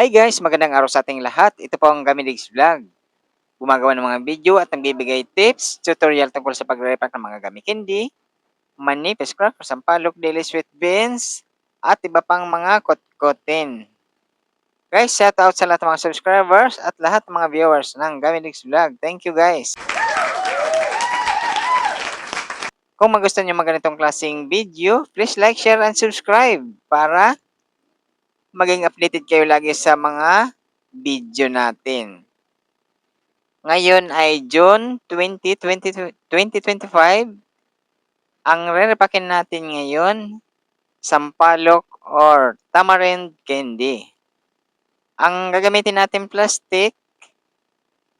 Hi guys, magandang araw sa ating lahat. Ito po ang Gamidigs Vlog. Gumagawa ng mga video at nagbibigay tips, tutorial tungkol sa pagre-repack ng mga gamit candy, mani, fish crackers, sampalok, daily sweet beans, at iba pang mga kot-kotin. Guys, shout out sa lahat ng mga subscribers at lahat ng mga viewers ng Gamidigs Vlog. Thank you guys. Kung magustuhan nyo mga ganitong klaseng video, please like, share, and subscribe para maging updated kayo lagi sa mga video natin. Ngayon ay June 20, 20 2025. Ang re-repakin natin ngayon, sampalok or tamarind candy. Ang gagamitin natin plastic,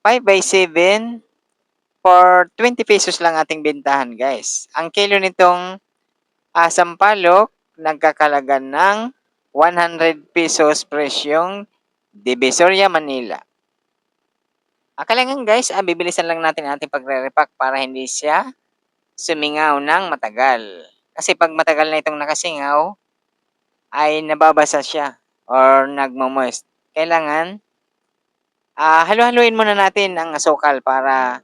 5 by 7 for 20 pesos lang ating bentahan guys. Ang kilo nitong uh, sampalok, nagkakalaga ng 100 pesos presyong Divisoria, Manila. Akalangan guys, ah, bibilisan lang natin ang ating pagre-repack para hindi siya sumingaw ng matagal. Kasi pag matagal na itong nakasingaw, ay nababasa siya or nagmamoist. Kailangan, ah, halu-haluin muna natin ang asukal para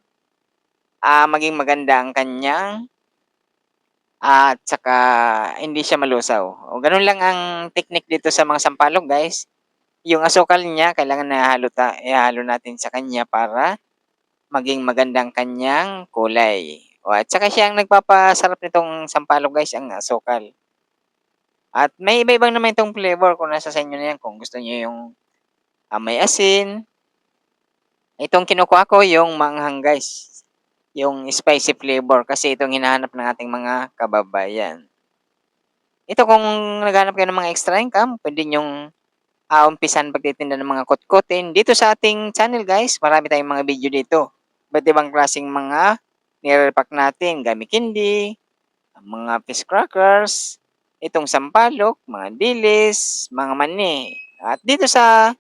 ah, maging maganda ang kanyang at saka hindi siya malusaw. O ganun lang ang technique dito sa mga sampalok, guys. Yung asukal niya, kailangan na ihalo, ta, ihalo natin sa kanya para maging magandang kanyang kulay. O, at saka siya ang nagpapasarap nitong sampalok, guys, ang asukal. At may iba-ibang naman itong flavor kung nasa sa inyo na yan. Kung gusto niyo yung uh, may asin. Itong kinukuha ko, yung manghang, guys yung spicy flavor kasi itong hinahanap ng ating mga kababayan. Ito kung naghanap kayo ng mga extra income, pwede nyong uh, umpisan pagtitinda ng mga kotkotin. Dito sa ating channel guys, marami tayong mga video dito. Ba't ibang klaseng mga nirepack natin, gamit candy, mga fish crackers, itong sampalok, mga dilis, mga mani. At dito sa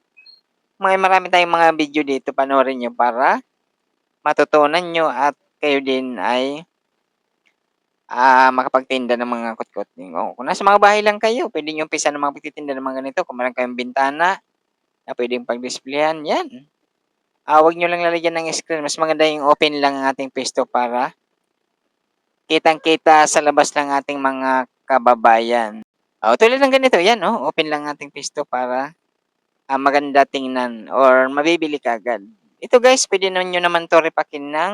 mga marami tayong mga video dito, panoorin nyo para matutunan nyo at kayo din ay uh, makapagtinda ng mga kutkot. O, kung nasa mga bahay lang kayo, pwede nyo umpisa ng mga pagtitinda ng mga ganito. Kung meron kayong bintana na pwedeng pag-displayan, yan. Uh, huwag nyo lang lalagyan ng screen. Mas maganda yung open lang ang ating pesto para kitang-kita sa labas ng ating mga kababayan. Oh, tulad ng ganito, yan, oh, open lang ating pesto para uh, maganda tingnan or mabibili ka agad. Ito guys, pwede nyo naman to repakin ng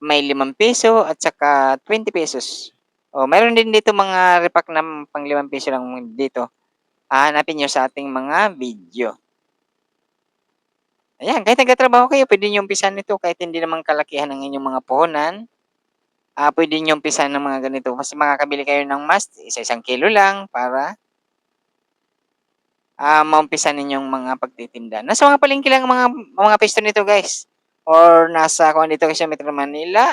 may 5 piso at saka 20 pesos. O, mayroon din dito mga repack na pang 5 piso lang dito. Hahanapin nyo sa ating mga video. Ayan, kahit nagtatrabaho kayo, pwede nyo umpisan nito kahit hindi naman kalakihan ng inyong mga puhunan. Uh, pwede nyo umpisan ng mga ganito. Kasi makakabili kayo ng mast, isa-isang kilo lang para uh, maumpisan ninyong mga pagtitinda. Nasa mga palengke lang mga, mga pisto nito guys or nasa kung dito kayo sa Metro Manila,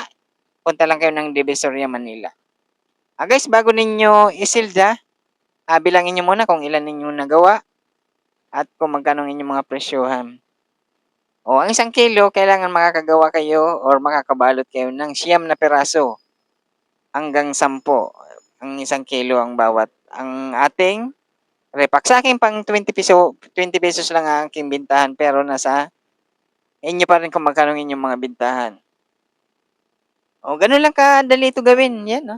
punta lang kayo ng Divisoria, Manila. Ah, guys, bago ninyo isilda, ah, bilangin nyo muna kung ilan ninyo nagawa at kung magkano inyong mga presyohan. O, ang isang kilo, kailangan makakagawa kayo or makakabalot kayo ng siyam na peraso hanggang sampo. Ang isang kilo ang bawat. Ang ating repack. Sa akin, pang 20 peso, 20 pesos lang ang aking bintahan pero nasa inyo pa rin kung magkano inyong mga bintahan. O, ganun lang kadali ito gawin. Yan, no?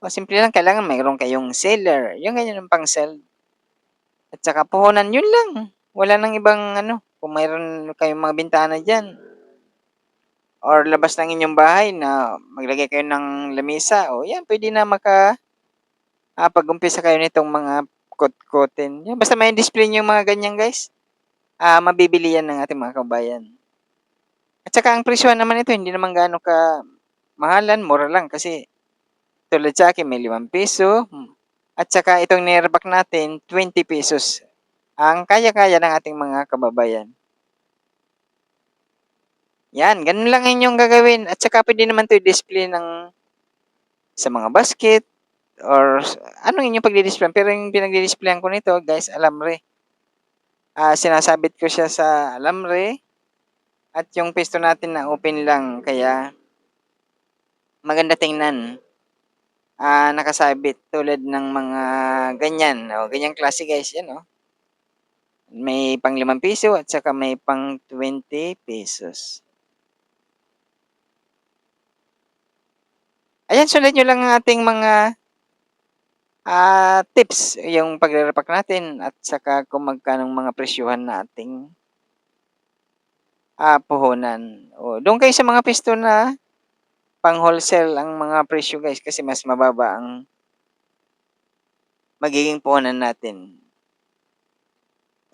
O, simple lang, kailangan mayroon kayong seller. Yung ganyan ang pang sell. At saka puhunan, yun lang. Wala nang ibang, ano, kung mayroon kayong mga bintahan dyan. Or labas ng inyong bahay na maglagay kayo ng lamisa. O, yan, pwede na maka, ah, pag-umpisa kayo nitong mga kot-kotin. Yan, basta may display nyo yung mga ganyan, guys uh, mabibili yan ng ating mga kabayan. At saka ang presyo naman ito, hindi naman gaano ka mahalan, mura lang kasi tulad sa akin may 5 peso at saka itong nirebak natin 20 pesos ang kaya-kaya ng ating mga kababayan. Yan, ganun lang inyong gagawin. At saka pwede naman to i-display ng sa mga basket or anong inyong pagdi-display. Pero yung pinagdi-displayan ko nito, guys, alamre uh, sinasabit ko siya sa alamre at yung pisto natin na open lang kaya maganda tingnan. Uh, nakasabit tulad ng mga ganyan. O oh, ganyang klase guys yan oh. May pang ₱5 at saka may pang ₱20. Ayan, sundan niyo lang ang ating mga, ah, tips, yung pagre-repack natin at saka kung magkanong mga presyuhan na ating ah, puhunan. O doon kayo sa mga puwesto na pang-wholesale ang mga presyo guys kasi mas mababa ang magiging puhunan natin.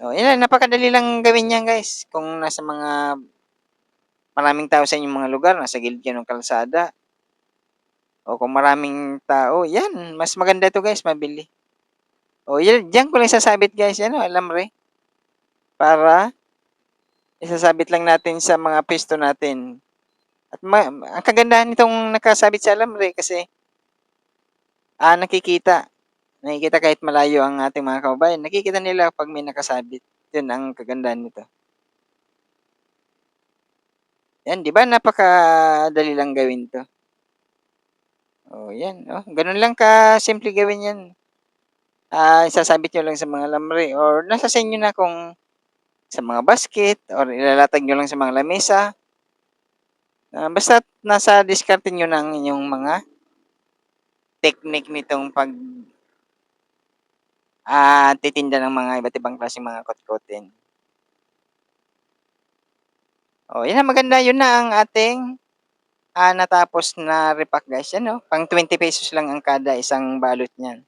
Oh, yan napakadali lang gawin yan guys kung nasa mga maraming tao sa inyong mga lugar, nasa gilid kayo ng kalsada. O kung maraming tao, yan, mas maganda 'to guys, mabili. O yan, diyan ko lang sasabit guys, ano, alambre. Para isasabit lang natin sa mga puwesto natin. At ma ang kagandahan nitong nakasabit sa alambre kasi ah, nakikita. Nakikita kahit malayo ang ating mga kababayan, nakikita nila 'pag may nakasabit. Yun ang kagandahan nito. Yan, 'di ba napakadali lang gawin 'to. Oh, yan, oh, gano'n lang kasimple gawin yan. Ah, isasabit niyo lang sa mga alambre or nasa sa inyo na kung sa mga basket or ilalatag niyo lang sa mga lamesa. Ah, basta't nasa diskarte niyo na ang inyong mga technique nitong pag ah, titinda ng mga iba't ibang klaseng mga kotkotin. Oh, yan ang maganda, yun na ang ating, ah, natapos na repack guys, yan oh, pang ₱20 lang ang kada isang balot niyan.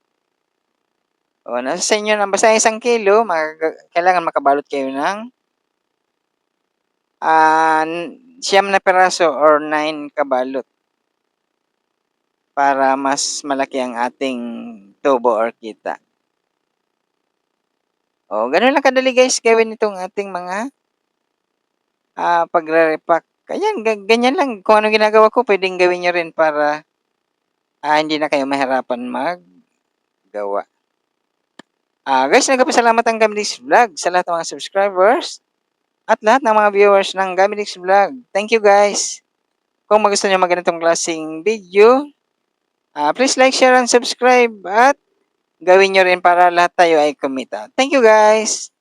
Oh, nasa sa inyo na basta isang kilo magaga kailangan makabalot kayo ng ah, siyam na piraso or 9 kabalot. Para mas malaki ang ating tubo or kita. Oh, gano'n lang kadali guys gawin itong ating mga ah, pagre-repack. Ga ganyan lang kung anong ginagawa ko puwedeng gawin niyo rin para ah, hindi na kayo mahirapan maggawa. Ah, guys, nagpapasalamat ang Gamilix Vlog sa lahat ng mga subscribers at lahat ng mga viewers ng Gamilix Vlog. Thank you guys. Kung magustuhan niyo mga ganitong klaseng video, ah, please like, share, and subscribe at gawin niyo rin para lahat tayo ay kumita. Thank you guys.